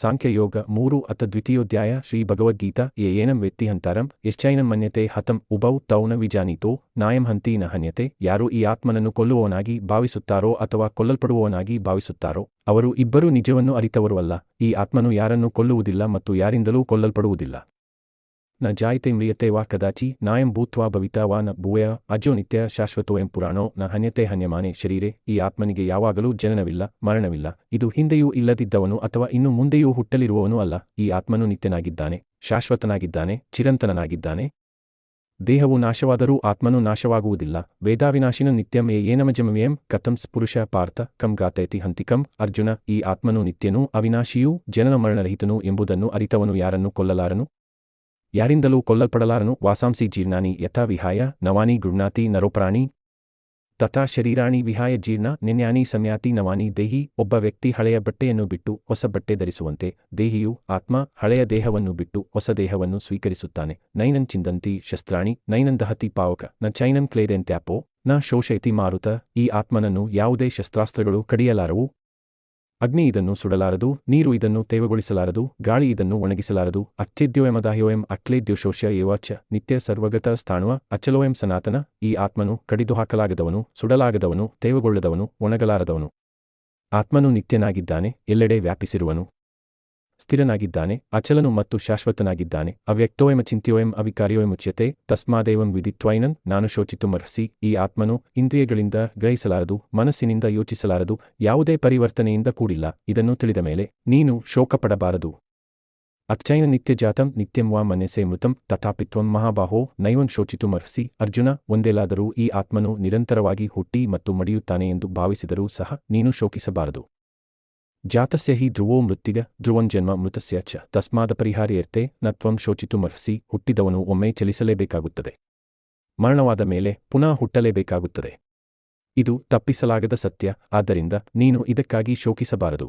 ಸಾಂಖ್ಯಯೋಗ ಮೂರು ಅಥ ದ್ವಿತೀಯೋಧ್ಯಾಯ ಶ್ರೀ ಭಗವದ್ಗೀತಾ ಏನಂ ವೆತ್ತಿ ಹಂತಾರಂ ಎಶ್ಚೈನಂ ಮನ್ಯತೆ ಹತಂ ಉಭೌ ತೌನ ವಿಜಾನೀತೋ ನಾಯಂ ಹಂತಿ ನ ಹನ್ಯತೆ ಯಾರು ಈ ಆತ್ಮನನ್ನು ಕೊಲ್ಲುವವನಾಗಿ ಭಾವಿಸುತ್ತಾರೋ ಅಥವಾ ಕೊಲ್ಲಲ್ಪಡುವವನಾಗಿ ಭಾವಿಸುತ್ತಾರೋ ಅವರು ಇಬ್ಬರೂ ನಿಜವನ್ನು ಅರಿತವರು ಅಲ್ಲ ಈ ಆತ್ಮನು ಯಾರನ್ನು ಕೊಲ್ಲುವುದಿಲ್ಲ ಮತ್ತು ಯಾರಿಂದಲೂ ಕೊಲ್ಲಲ್ಪಡುವುದಿಲ್ಲ. ನ ವಾ ಕದಾಚಿ ನಾಯಂ ಭೂತ್ವಾ ಭವಿತಾ ವಾ ನ ಭೂಯ ಅಜೋ ನಿತ್ಯ ಶಾಶ್ವತೋ ಎಂ ಪುರಾಣೋ ನ ಹನ್ಯತೆ ಹನ್ಯಮಾನೆ ಶರೀರೆ ಈ ಆತ್ಮನಿಗೆ ಯಾವಾಗಲೂ ಜನನವಿಲ್ಲ ಮರಣವಿಲ್ಲ. ಇದು ಹಿಂದೆಯೂ ಇಲ್ಲದಿದ್ದವನು ಅಥವಾ ಇನ್ನು ಮುಂದೆಯೂ ಹುಟ್ಟಲಿರುವವನು ಅಲ್ಲ. ಈ ಆತ್ಮನು ನಿತ್ಯನಾಗಿದ್ದಾನೆ, ಶಾಶ್ವತನಾಗಿದ್ದಾನೆ, ಚಿರಂತನನಾಗಿದ್ದಾನೆ. ದೇಹವು ನಾಶವಾದರೂ ಆತ್ಮನು ನಾಶವಾಗುವುದಿಲ್ಲ. ವೇದಾವಿನಾಶಿನ ನಿತ್ಯಂ ಏ ಏನಮಜಮಯಂ ಕಥಂ ಪುರುಷ ಪಾರ್ಥ ಕಂ ಗಾತೈತಿ ಹಂತಿಕಂ ಅರ್ಜುನ ಈ ಆತ್ಮನು ನಿತ್ಯನೂ ಅವಿನಾಶಿಯೂ ಜನನ ಮರಣರಹಿತನು ಎಂಬುದನ್ನು ಅರಿತವನು ಯಾರನ್ನು ಕೊಲ್ಲಲಾರನು? ಯಾರಿಂದಲೂ ಕೊಲ್ಲಲ್ಪಡಲಾರನು? ವಾಸಾಂಸಿ ಜೀರ್ಣಾನಿ ಯಥಾ ವಿಹಾಯ ನವಾನಿ ಗೃಹ್ಣಾತಿ ನರೋಪ್ರಾಣಿ ತಥಾ ಶರೀರಾಣಿ ವಿಹಾಯ ಜೀರ್ಣ ನಿನ್ಯಾನಿ ಸಮಯಾತಿ ನವಾನಿ ದೇಹಿ ಒಬ್ಬ ವ್ಯಕ್ತಿ ಹಳೆಯ ಬಟ್ಟೆಯನ್ನು ಬಿಟ್ಟು ಹೊಸ ಬಟ್ಟೆ ಧರಿಸುವಂತೆ ದೇಹಿಯು ಆತ್ಮ ಹಳೆಯ ದೇಹವನ್ನು ಬಿಟ್ಟು ಹೊಸ ದೇಹವನ್ನು ಸ್ವೀಕರಿಸುತ್ತಾನೆ. ನೈನನ್ ಚಿಂದಂತಿ ಶಸ್ತ್ರಾಣಿ ನೈನನ್ ದಹತಿ ಪಾವಕ ನ ಚೈನನ್ ಕ್ಲೇದೆಂತ್ಯಾಪೋ ನ ಶೋಷಯತಿ ಮಾರುತ ಈ ಆತ್ಮನನ್ನು ಯಾವುದೇ ಶಸ್ತ್ರಾಸ್ತ್ರಗಳು ಕಡಿಯಲಾರವು? ಅಗ್ನಿ ಇದನ್ನು ಸುಡಲಾರದು, ನೀರು ಇದನ್ನು ತೇವಗೊಳಿಸಲಾರದು, ಗಾಳಿ ಇದನ್ನು ಒಣಗಿಸಲಾರದು ಅಚ್ಛೇದ್ಯೋಯಮದಾಹ್ಯೋಯಂ ಅಕ್ಲೇದ್ಯೋಶೋಷ್ಯ ಏವಾಚ ನಿತ್ಯ ಸರ್ವಗತ ಸ್ಥಾಣುವ, ಅಚಲೋಯಂ ಸನಾತನ, ಈ ಆತ್ಮನು ಕಡಿದು ಹಾಕಲಾಗದವನು ಸುಡಲಾಗದವನು, ತೇವಗೊಳ್ಳದವನು, ಒಣಗಲಾರದವನು. ಆತ್ಮನು ನಿತ್ಯನಾಗಿದ್ದಾನೆ, ಎಲ್ಲೆಡೆ ವ್ಯಾಪಿಸಿರುವನು. ಸ್ಥಿರನಾಗಿದ್ದಾನೆ, ಅಚಲನು ಮತ್ತು ಶಾಶ್ವತನಾಗಿದ್ದಾನೆ. ಅವ್ಯಕ್ತೋಯಮ ಚಿಂತ್ಯೋಯಂ ಅವಿಕಾರ್ಯೋಯಮುಚ್ಯತೆ ತಸ್ಮಾದೇವಂ ವಿದಿತ್ವೈನನ್ ನಾನು ಶೋಚಿತು ಮರ್ಹಸಿ, ಈ ಆತ್ಮನು ಇಂದ್ರಿಯಗಳಿಂದ ಗ್ರಹಿಸಲಾರದು, ಮನಸ್ಸಿನಿಂದ ಯೋಚಿಸಲಾರದು, ಯಾವುದೇ ಪರಿವರ್ತನೆಯಿಂದ ಕೂಡಿಲ್ಲ. ಇದನ್ನು ತಿಳಿದ ಮೇಲೆ, ನೀನು ಶೋಕಪಡಬಾರದು. ಅಚ್ಚೈನ ನಿತ್ಯಜಾತಂ ನಿತ್ಯಂ ವಾ ಮನ್ಯಸೆ ಮೃತಂ ತಥಾಪಿತ್ವಂ ಮಹಾಬಾಹೋ, ನೈವಂ ಶೋಚಿತುಮರ್ಹಸಿ ಅರ್ಜುನ, ಒಂದೇಲಾದರೂ ಈ ಆತ್ಮನು ನಿರಂತರವಾಗಿ ಹುಟ್ಟಿ ಮತ್ತು ಮಡಿಯುತ್ತಾನೆ ಎಂದು ಭಾವಿಸಿದರೂ ಸಹ ನೀನು ಶೋಕಿಸಬಾರದು. ಜಾತಸ್ಯ ಹಿ ಧ್ರುವೋ ಮೃತ್ತಿಗ ಧ್ರುವಂಜನ್ಮ ಮೃತಸ್ಯ ಚ ತಸ್ಮಾದ ಪರಿಹಾರಿಯರ್ತೆ ನ ತ್ವಂ ಶೋಚಿತುಮರ್ಸಿ ಹುಟ್ಟಿದವನು ಒಮ್ಮೆ ಚಲಿಸಲೇಬೇಕಾಗುತ್ತದೆ. ಮರಣವಾದ ಮೇಲೆ ಪುನಃ ಹುಟ್ಟಲೇಬೇಕಾಗುತ್ತದೆ. ಇದು ತಪ್ಪಿಸಲಾಗದ ಸತ್ಯ, ಆದ್ದರಿಂದ ನೀನು ಇದಕ್ಕಾಗಿ ಶೋಕಿಸಬಾರದು.